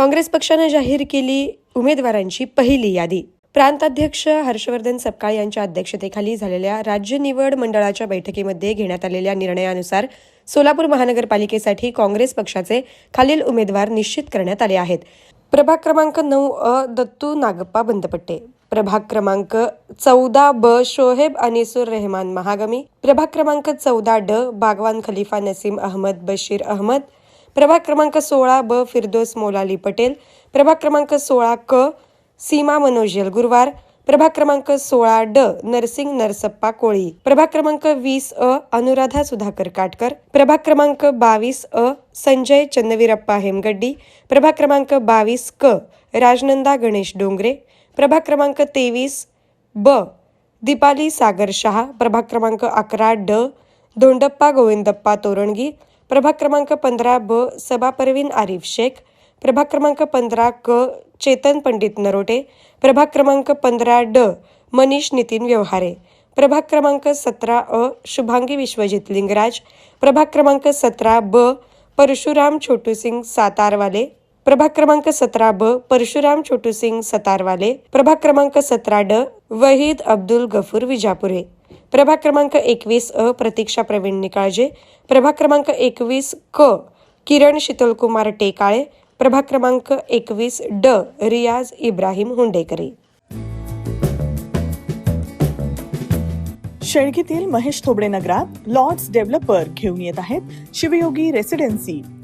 काँग्रेस पक्षानं जाहीर केली उमेदवारांची पहिली यादी. प्रांताध्यक्ष हर्षवर्धन सपकाळ यांच्या अध्यक्षतेखाली झालेल्या राज्य निवड मंडळाच्या बैठकीमध्ये घेण्यात आलेल्या निर्णयानुसार सोलापूर महानगरपालिकेसाठी काँग्रेस पक्षाचे खालील उमेदवार निश्चित करण्यात आले आहेत. प्रभाग क्रमांक नऊ अ दत्तू नागप्पा बंदपट्टे. प्रभाग क्रमांक चौदा ब शोहेब अनिसुर रेहमान महागमी. प्रभाग क्रमांक चौदा ड बागवान खलिफा नसीम अहमद बशीर अहमद. प्रभाग क्रमांक सोळा ब फिरदोस मोलाली पटेल. प्रभाग क्रमांक सोळा क सीमा मनोज गुरुवार प्रभाग क्रमांक सोळा ड नरसिंग नरसप्पा कोळी. प्रभाग क्रमांक वीस अ अनुराधा सुधाकर काटकर. प्रभाग क्रमांक बावीस अ संजय चन्नवीरप्पा हेमगड्डी. प्रभाग क्रमांक बावीस क राजनंदा गणेश डोंगरे. प्रभाग क्रमांक तेवीस ब दीपाली सागर शहा. प्रभाग क्रमांक अकरा ड धोंडप्पा गोविंदप्पा तोरणगी प्रभाग क्रमांक पंधरा ब सबा परवीन आरिफ शेख. प्रभाग क्रमांक पंधरा क चेतन पंडित नरोटे. प्रभाग क्रमांक पंधरा ड मनीष नितीन व्यवहारे. प्रभाग क्रमांक सतरा अ शुभांगी विश्वजित लिंगराज. प्रभाग क्रमांक सतरा ब परशुराम छोटूसिंग सातारवाले. प्रभाग क्रमांक सतरा ब परशुराम छोटूसिंग सतारवाले. प्रभाग क्रमांक सतरा ड वहीद अब्दुल गफूर विजापुरे. प्रभाग क्रमांक एकवीस अ प्रतीक्षा प्रवीण निकाळजे. प्रभाग क्रमांक एकवीस क किरण शीतलकुमार टेकाळे. प्रभाग क्रमांक एकवीस ड रियाज इब्राहिम हुंडेकरी. शेळगीतील महेश थोबडे नगरात लॉर्ड्स डेव्हलपर घेऊन येत आहेत शिवयोगी रेसिडेन्सी